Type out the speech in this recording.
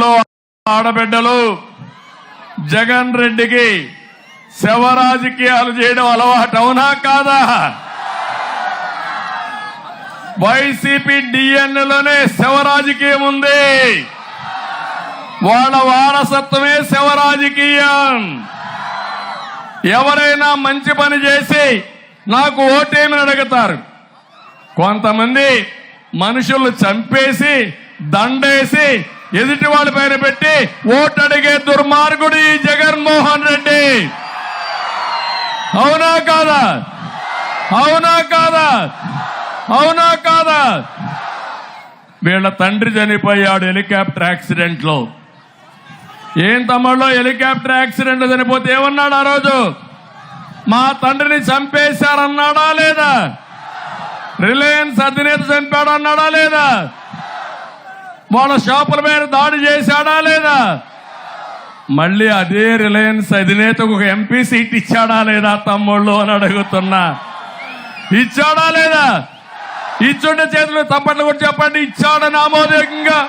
ఇంట్లో ఆడబిడ్డలు జగన్ రెడ్డికి శవ రాజకీయాలు చేయడం అలవాటు అవునా కాదా? వైసీపీ డిఎన్ఏలోనే శవ రాజకీయం ఉంది. వాళ్ళ వారసత్వమే శవ రాజకీయం ఎవరైనా మంచి పని చేసి నాకు ఓటేమని అడుగుతారు. కొంతమంది మనుషులు చంపేసి దండేసి ఎదుటి వాళ్ళ పైన పెట్టి ఓటు అడిగే దుర్మార్గుడు ఈ జగన్మోహన్ రెడ్డి. అవునా కాదా? అవునా కాదా? అవునా కాదా? వీళ్ళ తండ్రి చనిపోయాడు హెలికాప్టర్ యాక్సిడెంట్లో ఏం తమ్ముళ్ళు హెలికాప్టర్ యాక్సిడెంట్ చనిపోతే ఏమన్నాడు ఆ రోజు? మా తండ్రిని చంపేశారన్నాడా లేదా? రిలయన్స్ అధినేత చంపాడు అన్నాడా లేదా? వాళ్ళ షాపుల మీద దాడి చేశాడా లేదా? మళ్ళీ అదే రిలయన్స్ అధినేతకు ఒక ఎంపీ సీట్ ఇచ్చాడా లేదా తమ్ముళ్ళు అని అడుగుతున్నా. ఇచ్చాడా లేదా? ఇచ్చుండే చేతులు తప్పట్లు కూడా చెప్పండి. ఇచ్చాడని ఆమోదకంగా